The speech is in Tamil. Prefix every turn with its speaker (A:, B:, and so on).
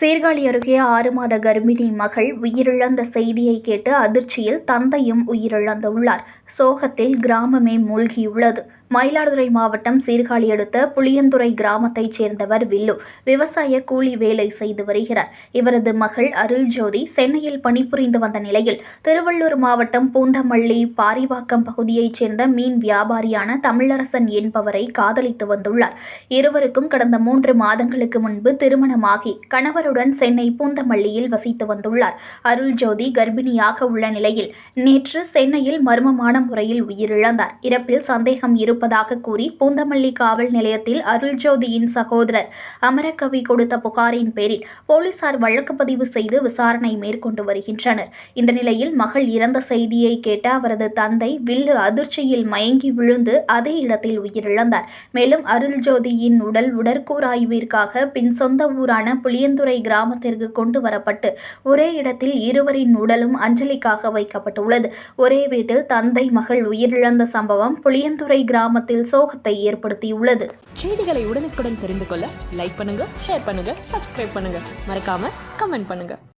A: சீர்காழி அருகே ஆறு மாத கர்ப்பிணி மகள் உயிரிழந்த செய்தியை கேட்டு அதிர்ச்சியில் தந்தையும் உயிரிழந்துள்ளார். சோகத்தில் கிராமமே மூழ்கியுள்ளது. மயிலாடுதுறை மாவட்டம் சீர்காழி அடுத்த புளியந்துறை கிராமத்தைச் சேர்ந்தவர் வில்லு. விவசாய கூலி வேலை செய்து வருகிறார். இவரது மகள் அருள்ஜோதி சென்னையில் பணிபுரிந்து வந்த நிலையில் திருவள்ளூர் மாவட்டம் பூந்தமல்லி பாரிவாக்கம் பகுதியைச் சேர்ந்த மீன் வியாபாரியான தமிழரசன் என்பவரை காதலித்து வந்துள்ளார். இருவருக்கும் கடந்த மூன்று மாதங்களுக்கு முன்பு திருமணமாகி கணவருடன் சென்னை பூந்தமல்லியில் வசித்து வந்துள்ளார். அருள்ஜோதி கர்ப்பிணியாக உள்ள நிலையில் நேற்று சென்னையில் மர்மமான முறையில் உயிரிழந்தார். இறப்பில் சந்தேகம் இருப்பதாக கூறி பூந்தமல்லி காவல் நிலையத்தில் அருள்ஜோதியின் சகோதரர் அமரகவி கொடுத்த புகாரின் பேரில் போலீசார் வழக்கு பதிவு செய்து விசாரணை மேற்கொண்டு வருகின்றனர். இந்த நிலையில் மகள் இறந்த செய்தியை கேட்ட அவரது தந்தை வில்லு அதிர்ச்சியில் மயங்கி விழுந்து அதே இடத்தில் உயிரிழந்தார். மேலும் அருள்ஜோதியின் உடல் உடற்கூறாய்விற்காக பின் சொந்த ஊரான புளியந்துறை கிராமத்திற்கு கொண்டு வரப்பட்டு ஒரே இடத்தில் இருவரின் உடலும் அஞ்சலிக்காக வைக்கப்பட்டுள்ளது. ஒரே வீட்டில் தந்தை மகள் உயிரிழந்த சம்பவம் புளியந்துறை கிராமத்தில் சோகத்தை ஏற்படுத்தியுள்ளது.
B: செய்திகளை உடனுக்குடன் தெரிந்து கொள்ள லைக் பண்ணுங்க ஷேர் பண்ணுங்க சப்ஸ்கிரைப் பண்ணுங்க. மறக்காம கமெண்ட் பண்ணுங்க.